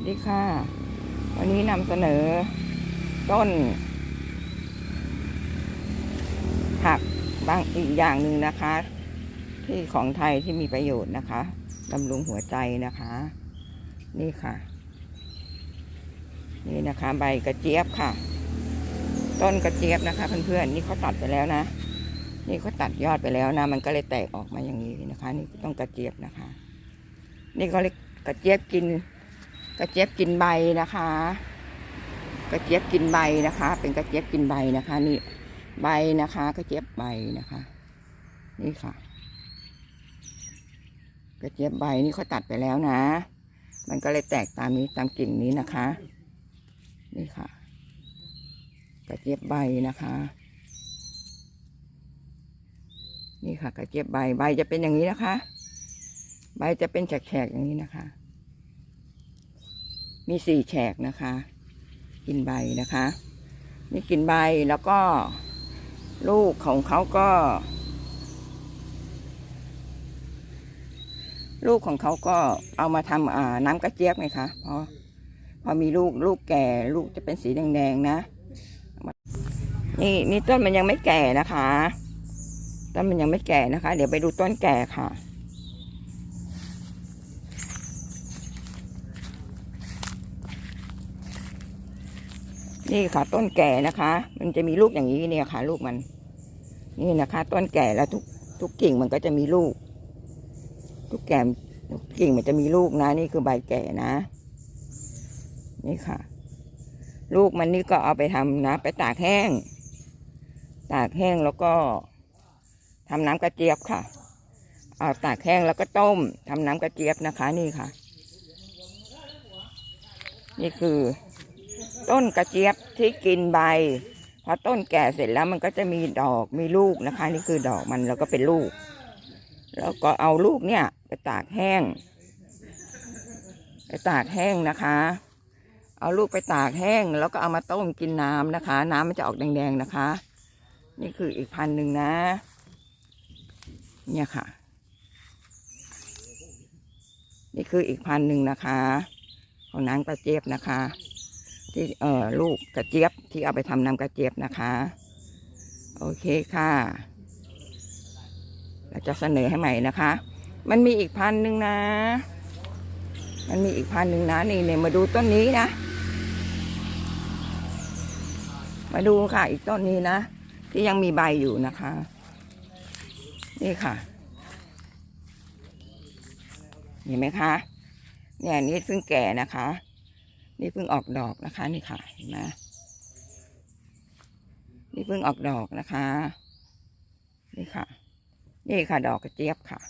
วัสดีค่ะ วันนี้นำเสนอ ต้น ผักบางอีกอย่างหนึ่งนะคะ ที่ของไทยที่มีประโยชน์นะคะบำรุงหัวใจนะคะ นี่ค่ะ นี่นะคะ ใบกระเจี๊ยบค่ะ ต้นกระเจี๊ยบนะคะ เพื่อนๆนี่เขาตัดไปแล้วนะนี่เขาตัดยอดไปแล้วนะ มันก็เลยแตกออกมาอย่างนี้นะคะ นี่ต้องกระเจี๊ยบนะคะ นี่เขาเรียกกระเจี๊ยบกิน กระเจี๊ยบกินใบนะคะ กระเจี๊ยบกินใบนะคะ เป็นกระเจี๊ยบกินใบนะคะ นี่ใบนะคะ กระเจี๊ยบใบนะคะ นี่ค่ะ กระเจี๊ยบใบนี่เขาตัดไปแล้วนะ มันก็เลยแตกตามนี้ตามกิ่งนี้นะคะ นี่ค่ะ กระเจี๊ยบใบนะคะ นี่ค่ะ กระเจี๊ยบใบใบจะเป็นอย่างนี้นะคะ ใบจะเป็นแฉกๆอย่างนี้นะคะ มีสี่แฉกนะคะ กินใบนะคะ นี่กินใบแล้วก็ ลูกของเขาก็ ลูกของเขาก็เอามาทำอ่าน้ำกระเจี๊ยบไงคะพอพอมีลูกลูกแก่ ลูกจะเป็นสีแดงๆนะ นี่นี่ต้นมันยังไม่แก่นะคะ ต้นมันยังไม่แก่นะคะ เดี๋ยวไปดูต้นแก่ค่ะ นี่ค่ะต้นแก่นะคะ มันจะมีลูกอย่างนี้เนี่ยค่ะ ลูกมัน นี่นะคะ ต้นแก่แล้วทุกทุกกิ่งมันก็จะมีลูก ทุกแก่ทุกกิ่งมันจะมีลูกนะ นี่คือใบแก่นะ นี่ค่ะ ลูกมันนี่ก็เอาไปทำนะ ไปตากแห้ง ตากแห้งแล้วก็ทำน้ำกระเจี๊ยบค่ะ เอาตากแห้งแล้วก็ต้มทำน้ำกระเจี๊ยบนะคะ นี่ค่ะ นี่คือ ต้นกระเจี๊ยบที่กินใบพอต้นแก่เสร็จแล้วมันก็จะมีดอกมีลูกนะคะ นี่คือดอกมันแล้วก็เป็นลูก แล้วก็เอาลูกเนี่ยไปตากแห้ง ไปตากแห้งนะคะ เอาลูกไปตากแห้ง แล้วก็เอามาต้มกินน้ำนะคะ น้ำมันจะออกแดงๆนะคะ นี่คืออีกพันหนึ่งนะ เนี่ยค่ะ นี่คืออีกพันหนึ่งนะคะ ของน้ำกระเจี๊ยบนะคะ ที่เอ่อลูกกระเจี๊ยบที่เอาไปทำน้ำกระเจี๊ยบนะคะ โอเคค่ะเราจะเสนอให้ใหม่นะคะ มันมีอีกพันหนึ่งนะ มันมีอีกพันหนึ่งนะนี่เนี่ยมาดูต้นนี้นะ มาดูค่ะอีกต้นนี้นะ ที่ยังมีใบอยู่นะคะ นี่ค่ะเห็นไหมคะ เนี่ยอันนี้เพิ่งแก่นะคะ นี่เพิ่งออกดอกนะคะ นี่ค่ะเห็นไหมนี่เพิ่งออกดอกนะคะ นี่ค่ะ นี่ค่ะ ดอกกระเจี๊ยบค่ะ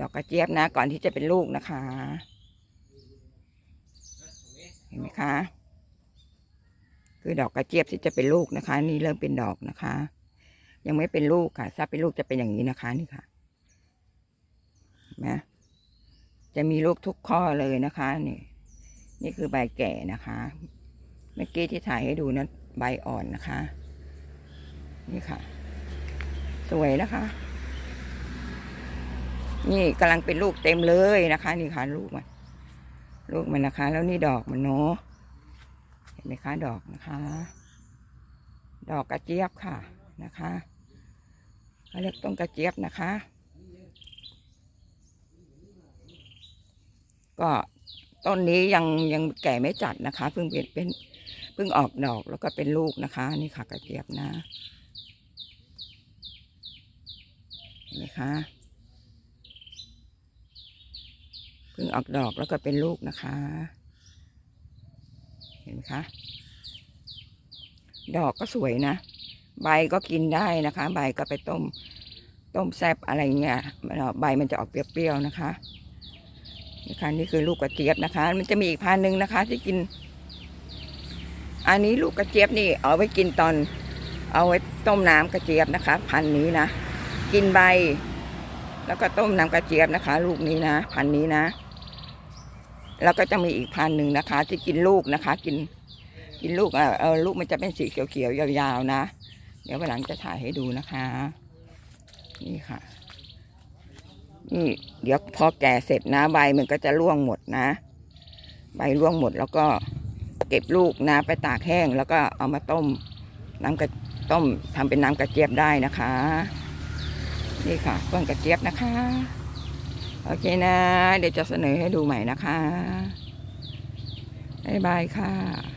ดอกกระเจี๊ยบนะ ก่อนที่จะเป็นลูกนะคะ เห็นไหมคะ คือดอกกระเจี๊ยบที่จะเป็นลูกนะคะ นี่เริ่มเป็นดอกนะคะ ยังไม่เป็นลูกค่ะ ถ้าเป็นลูกจะเป็นอย่างนี้นะคะ นี่ค่ะเห็นไหม จะมีลูกทุกข้อเลยนะคะนี่นี่คือใบแก่นะคะ เมื่อกี้ที่ถ่ายให้ดูนั้นใบอ่อนนะคะ นี่ค่ะ สวยนะคะ นี่กำลังเป็นลูกเต็มเลยนะคะ นี่ค่ะ ลูกมันลูกมันนะคะ แล้วนี่ดอกมันเนาะเห็นไหมคะดอกนะคะ ดอกกระเจี๊ยบค่ะนะคะเขาเรียกต้นกระเจี๊ยบนะคะ ก็ต้นนี้ยังยังแก่ไม่จัดนะคะเพิ่งเป็นเป็นเพิ่งออกดอกแล้วก็เป็นลูกนะคะ นี่ค่ะกระเจี๊ยบนะเห็นไหมคะเพิ่งออกดอกแล้วก็เป็นลูกนะคะ เห็นไหมคะดอกก็สวยนะ ใบก็กินได้นะคะ ใบก็ไปต้ม ต้มแซบอะไรเงี้ยใบมันจะออกเปรี้ยวๆนะคะ นะคะนี่คือลูกกระเจี๊ยบนะคะ มันจะมีอีกพันหนึ่งนะคะ ที่กิน อันนี้ลูกกระเจี๊ยบนี่ เอาไว้กินตอน เอาไว้ต้มน้ำกระเจี๊ยบนะคะ พันนี้นะกินใบ แล้วก็ต้มน้ำกระเจี๊ยบนะคะ ลูกนี้นะ พันนี้นะ แล้วก็จะมีอีกพันหนึ่งนะคะ ที่กินลูกนะคะ กิน กินลูกเออลูกมันจะเป็นสีเขียวๆยาวๆนะ เดี๋ยววันหลังจะถ่ายให้ดูนะคะ นี่ค่ะ นี่เดี๋ยวพอแก่เสร็จนะใบมันก็จะร่วงหมดนะ ใบร่วงหมดแล้วก็เก็บลูกนะไปตากแห้ง แล้วก็เอามาต้ม น้ำกระต้มทำเป็นน้ำกระเจี๊ยบได้นะคะ นี่ค่ะต้นกระเจี๊ยบนะคะ โอเคนะ เดี๋ยวจะเสนอให้ดูใหม่นะคะบ๊ายบายค่ะ